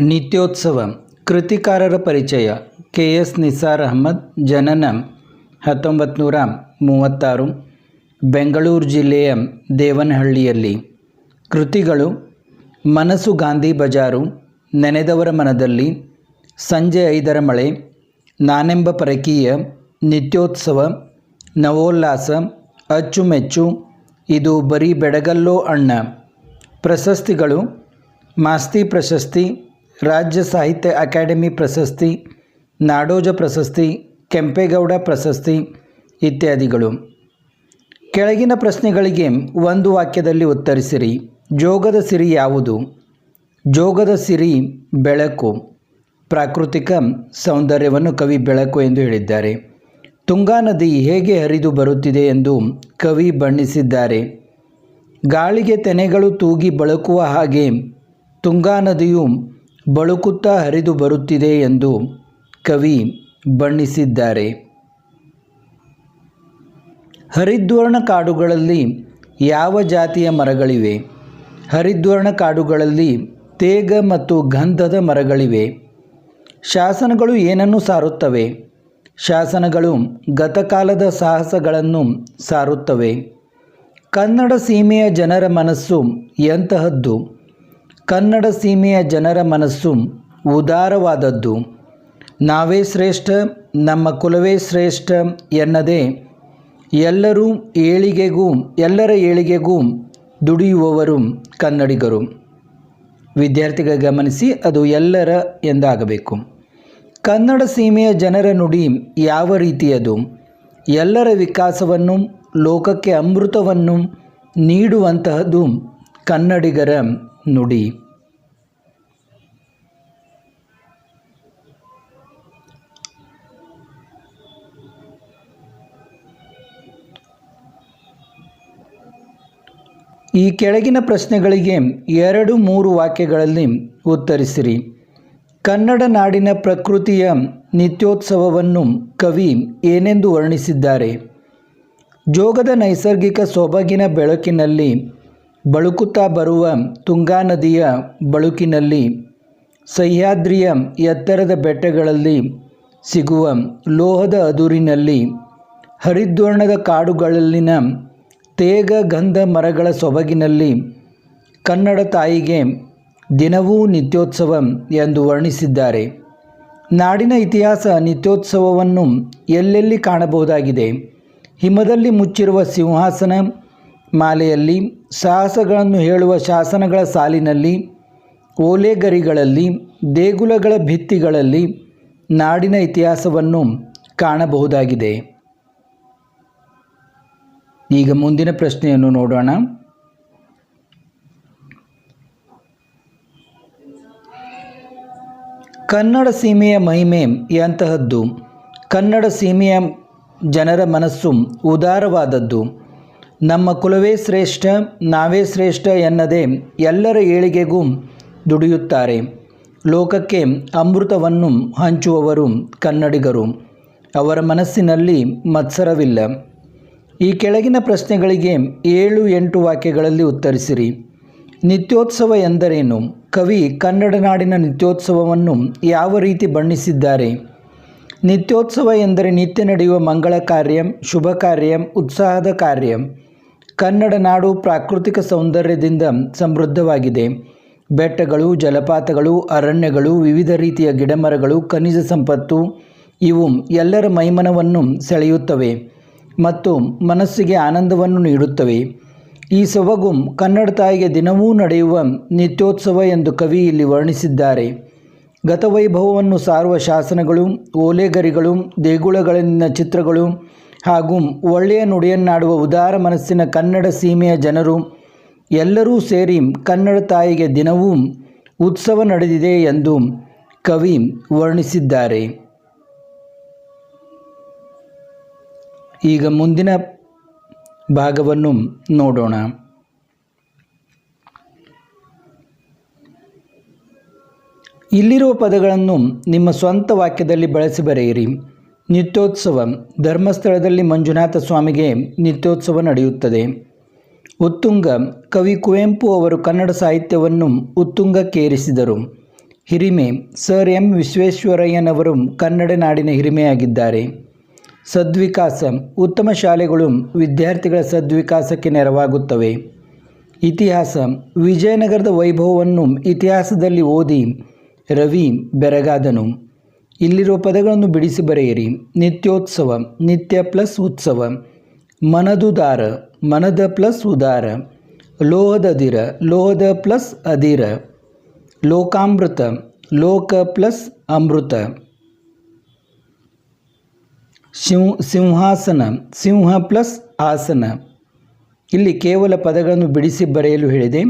ನಿತ್ಯೋತ್ಸವ, ಕೃತಿಕಾರರ ಪರಿಚಯ K S Nisar Ahmed, ಜನನ ಹತ್ತೊಂಬತ್ತು ನೂರ ಮೂವತ್ತಾರು, ಬೆಂಗಳೂರು ಜಿಲ್ಲೆಯ ದೇವನಹಳ್ಳಿಯಲ್ಲಿ. ಕೃತಿಗಳು ಮನಸ್ಸು ಗಾಂಧಿ ಬಜಾರು, ನೆನೆದವರ ಮನದಲ್ಲಿ, ಸಂಜೆ ಐದರ ಮಳೆ, ನಾನೆಂಬ ಪರಕೀಯ, ನಿತ್ಯೋತ್ಸವ, ನವೋಲ್ಲಾಸ, ಅಚ್ಚುಮೆಚ್ಚು, ಇದು ಬರೀ ಬೆಡಗಲ್ಲೋ ಅಣ್ಣ. ಪ್ರಶಸ್ತಿಗಳು, ಮಾಸ್ತಿ ಪ್ರಶಸ್ತಿ ರಾಜ್ಯ ಸಾಹಿತ್ಯ ಅಕಾಡೆಮಿ ಪ್ರಶಸ್ತಿ, ನಾಡೋಜ ಪ್ರಶಸ್ತಿ, ಕೆಂಪೇಗೌಡ ಪ್ರಶಸ್ತಿ ಇತ್ಯಾದಿಗಳು. ಕೆಳಗಿನ ಪ್ರಶ್ನೆಗಳಿಗೆ ಒಂದು ವಾಕ್ಯದಲ್ಲಿ ಉತ್ತರಿಸಿರಿ. ಜೋಗದ ಸಿರಿ ಯಾವುದು? ಜೋಗದ ಸಿರಿ ಬೆಳಕು. ಪ್ರಾಕೃತಿಕ ಸೌಂದರ್ಯವನ್ನು ಕವಿ ಬೆಳಕು ಎಂದು ಹೇಳಿದ್ದಾರೆ. ತುಂಗಾ ನದಿ ಹೇಗೆ ಹರಿದು ಬರುತ್ತಿದೆ ಎಂದು ಕವಿ ಬಣ್ಣಿಸಿದ್ದಾರೆ. ಗಾಳಿಗೆ ತೆನೆಗಳು ತೂಗಿ ಬಳಕುವ ಹಾಗೆ ತುಂಗಾ ನದಿಯು ಬಳುಕುತ್ತಾ ಹರಿದು ಬರುತ್ತಿದೆ ಎಂದು ಕವಿ ಬಣ್ಣಿಸಿದ್ದಾರೆ. ಹರಿದ್ವರ್ಣ ಕಾಡುಗಳಲ್ಲಿ ಯಾವ ಜಾತಿಯ ಮರಗಳಿವೆ? ಹರಿದ್ವರ್ಣ ಕಾಡುಗಳಲ್ಲಿ ತೇಗ ಮತ್ತು ಗಂಧದ ಮರಗಳಿವೆ. ಶಾಸನಗಳು ಏನನ್ನು ಸಾರುತ್ತವೆ? ಶಾಸನಗಳು ಗತಕಾಲದ ಸಾಹಸಗಳನ್ನು ಸಾರುತ್ತವೆ. ಕನ್ನಡ ಸೀಮೆಯ ಜನರ ಮನಸ್ಸು ಎಂತಹದ್ದು? ಕನ್ನಡ ಸೀಮೆಯ ಜನರ ಮನಸ್ಸು ಉದಾರವಾದದ್ದು. ನಾವೇ ಶ್ರೇಷ್ಠ, ನಮ್ಮ ಕುಲವೇ ಶ್ರೇಷ್ಠ ಎನ್ನದೇ ಎಲ್ಲರೂ ಏಳಿಗೆಗೂ, ಎಲ್ಲರ ಏಳಿಗೆಗೂ ದುಡಿಯುವವರು ಕನ್ನಡಿಗರು. ವಿದ್ಯಾರ್ಥಿಗಳ ಗಮನಿಸಿ ಅದು ಎಲ್ಲರ ಎಂದಾಗಬೇಕು. ಕನ್ನಡ ಸೀಮೆಯ ಜನರ ನುಡಿ ಯಾವ ರೀತಿಯದು? ಎಲ್ಲರ ವಿಕಾಸವನ್ನು, ಲೋಕಕ್ಕೆ ಅಮೃತವನ್ನು ನೀಡುವಂತಹದ್ದು ಕನ್ನಡಿಗರ ನುಡಿ. ಈ ಕೆಳಗಿನ ಪ್ರಶ್ನೆಗಳಿಗೆ ಎರಡು ಮೂರು ವಾಕ್ಯಗಳಲ್ಲಿ ಉತ್ತರಿಸಿರಿ. ಕನ್ನಡ ನಾಡಿನ ಪ್ರಕೃತಿಯ ನಿತ್ಯೋತ್ಸವವನ್ನು ಕವಿ ಏನೆಂದು ವರ್ಣಿಸಿದ್ದಾರೆ? ಜೋಗದ ನೈಸರ್ಗಿಕ ಸೊಬಗಿನ ಬೆಳಕಿನಲ್ಲಿ ಬಳುಕುತ್ತಾ ಬರುವ ತುಂಗಾ ನದಿಯ ಬಳುಕಿನಲ್ಲಿ ಸಹ್ಯಾದ್ರಿಯ ಎತ್ತರದ ಬೆಟ್ಟಗಳಲ್ಲಿ ಸಿಗುವ ಲೋಹದ ಅದುರಿನಲ್ಲಿ ಹರಿದ್ವರ್ಣದ ಕಾಡುಗಳಲ್ಲಿನ ತೇಗ ಗಂಧ ಮರಗಳ ಸೊಬಗಿನಲ್ಲಿ ಕನ್ನಡ ತಾಯಿಗೆ ದಿನವೂ ನಿತ್ಯೋತ್ಸವ ಎಂದು ವರ್ಣಿಸಿದ್ದಾರೆ. ನಾಡಿನ ಇತಿಹಾಸ ನಿತ್ಯೋತ್ಸವವನ್ನು ಎಲ್ಲೆಲ್ಲಿ ಕಾಣಬಹುದಾಗಿದೆ? ಹಿಮದಲ್ಲಿ ಮುಚ್ಚಿರುವ ಸಿಂಹಾಸನ ಮಾಲೆಯಲ್ಲಿ ಸಾಹಸಗಳನ್ನು ಹೇಳುವ ಶಾಸನಗಳ ಸಾಲಿನಲ್ಲಿ, ಓಲೆಗರಿಗಳಲ್ಲಿ, ದೇಗುಲಗಳ ಭಿತ್ತಿಗಳಲ್ಲಿ ನಾಡಿನ ಇತಿಹಾಸವನ್ನು ಕಾಣಬಹುದಾಗಿದೆ. ಈಗ ಮುಂದಿನ ಪ್ರಶ್ನೆಯನ್ನು ನೋಡೋಣ. ಕನ್ನಡ ಸೀಮೆಯ ಮಹಿಮೆ ಎಂತಹದ್ದು? ಕನ್ನಡ ಸೀಮೆಯ ಜನರ ಮನಸ್ಸು ಉದಾರವಾದದ್ದು. ನಮ್ಮ ಕುಲವೇ ಶ್ರೇಷ್ಠ, ನಾವೇ ಶ್ರೇಷ್ಠ ಎನ್ನದೆ ಎಲ್ಲರ ಏಳಿಗೆಗೂ ದುಡಿಯುತ್ತಾರೆ. ಲೋಕಕ್ಕೆ ಅಮೃತವನ್ನು ಹಂಚುವವರು ಕನ್ನಡಿಗರು. ಅವರ ಮನಸ್ಸಿನಲ್ಲಿ ಮತ್ಸರವಿಲ್ಲ. ಈ ಕೆಳಗಿನ ಪ್ರಶ್ನೆಗಳಿಗೆ ಏಳು ಎಂಟು ವಾಕ್ಯಗಳಲ್ಲಿ ಉತ್ತರಿಸಿರಿ. ನಿತ್ಯೋತ್ಸವ ಎಂದರೇನು? ಕವಿ ಕನ್ನಡ ನಾಡಿನ ನಿತ್ಯೋತ್ಸವವನ್ನು ಯಾವ ರೀತಿ ಬಣ್ಣಿಸಿದ್ದಾರೆ? ನಿತ್ಯೋತ್ಸವ ಎಂದರೆ ನಿತ್ಯ ನಡೆಯುವ ಮಂಗಳ ಕಾರ್ಯ, ಶುಭ ಕಾರ್ಯ, ಉತ್ಸಾಹದ ಕಾರ್ಯ. ಕನ್ನಡ ನಾಡು ಪ್ರಾಕೃತಿಕ ಸೌಂದರ್ಯದಿಂದ ಸಮೃದ್ಧವಾಗಿದೆ. ಬೆಟ್ಟಗಳು, ಜಲಪಾತಗಳು, ಅರಣ್ಯಗಳು, ವಿವಿಧ ರೀತಿಯ ಗಿಡಮರಗಳು, ಖನಿಜ ಸಂಪತ್ತು, ಇವು ಎಲ್ಲರ ಮೈಮನವನ್ನು ಸೆಳೆಯುತ್ತವೆ ಮತ್ತು ಮನಸ್ಸಿಗೆ ಆನಂದವನ್ನು ನೀಡುತ್ತವೆ. ಈ ಸೊಬಗು ಕನ್ನಡ ತಾಯಿಗೆ ದಿನವೂ ನಡೆಯುವ ನಿತ್ಯೋತ್ಸವ ಎಂದು ಕವಿ ಇಲ್ಲಿ ವರ್ಣಿಸಿದ್ದಾರೆ. ಗತವೈಭವವನ್ನು ಸಾರುವ ಶಾಸನಗಳು, ಓಲೆಗರಿಗಳು, ದೇಗುಲಗಳಲ್ಲಿನ ಚಿತ್ರಗಳು ಹಾಗೂ ಒಳ್ಳೆಯ ನುಡಿಯನ್ನಾಡುವ ಉದಾರ ಮನಸ್ಸಿನ ಕನ್ನಡ ಸೀಮೆಯ ಜನರು ಎಲ್ಲರೂ ಸೇರಿ ಕನ್ನಡ ತಾಯಿಗೆ ದಿನವೂ ಉತ್ಸವ ನಡೆದಿದೆ ಎಂದು ಕವಿ ವರ್ಣಿಸಿದ್ದಾರೆ. ಈಗ ಮುಂದಿನ ಭಾಗವನ್ನು ನೋಡೋಣ. ಇಲ್ಲಿರುವ ಪದಗಳನ್ನು ನಿಮ್ಮ ಸ್ವಂತ ವಾಕ್ಯದಲ್ಲಿ ಬಳಸಿ ಬರೆಯಿರಿ. ನಿತ್ಯೋತ್ಸವ. ಧರ್ಮಸ್ಥಳದಲ್ಲಿ ಮಂಜುನಾಥ ಸ್ವಾಮಿಗೆ ನಿತ್ಯೋತ್ಸವ ನಡೆಯುತ್ತದೆ. ಉತ್ತುಂಗ. ಕವಿ ಕುವೆಂಪು ಅವರು ಕನ್ನಡ ಸಾಹಿತ್ಯವನ್ನು ಉತ್ತುಂಗಕ್ಕೇರಿಸಿದರು. ಹಿರಿಮೆ. ಸರ್ ಎಂ ವಿಶ್ವೇಶ್ವರಯ್ಯನವರು ಕನ್ನಡ ನಾಡಿನ ಹಿರಿಮೆಯಾಗಿದ್ದಾರೆ. ಸದ್ವಿಕಾಸ. ಉತ್ತಮ ಶಾಲೆಗಳು ವಿದ್ಯಾರ್ಥಿಗಳ ಸದ್ವಿಕಾಸಕ್ಕೆ ನೆರವಾಗುತ್ತವೆ. ಇತಿಹಾಸ. ವಿಜಯನಗರದ ವೈಭವವನ್ನು ಇತಿಹಾಸದಲ್ಲಿ ಓದಿ ರವಿ ಬೆರಗಾದನು. ಇಲ್ಲಿರುವ ಪದಗಳನ್ನು ಬಿಡಿಸಿ ಬರೆಯಿರಿ. ನಿತ್ಯೋತ್ಸವ, ನಿತ್ಯ ಪ್ಲಸ್ ಉತ್ಸವ ಮನದುದಾರ ಮನದ ಪ್ಲಸ್ ಉದಾರ ಲೋಹದದಿರ ಲೋಹದ ಪ್ಲಸ್ ಅದಿರ, ಲೋಕಾಮೃತ, ಲೋಕ ಪ್ಲಸ್ ಅಮೃತ. ಶಿಂ ಸಿಂಹಾಸನ, ಸಿಂಹ ಪ್ಲಸ್ ಆಸನ. ಇಲ್ಲಿ ಕೇವಲ ಪದಗಳನ್ನು ಬಿಡಿಸಿ ಬರೆಯಲು ಹೇಳಿದೆ.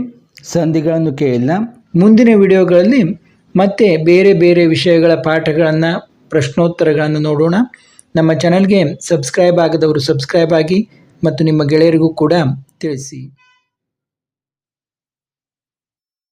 ಸಂಧಿಗಳನ್ನು ಕೇಳಿಲ್ಲ. ಮುಂದಿನ ವಿಡಿಯೋಗಳಲ್ಲಿ ಮತ್ತೆ ಬೇರೆ ಬೇರೆ ವಿಷಯಗಳ ಪಾಠಗಳನ್ನು, ಪ್ರಶ್ನೋತ್ತರಗಳನ್ನು ನೋಡೋಣ. ನಮ್ಮ ಚಾನಲ್ಗೆ ಸಬ್ಸ್ಕ್ರೈಬ್ ಆಗದವರು ಸಬ್ಸ್ಕ್ರೈಬ್ ಆಗಿ, ಮತ್ತು ನಿಮ್ಮ ಗೆಳೆಯರಿಗೂ ಕೂಡ ತಿಳಿಸಿ.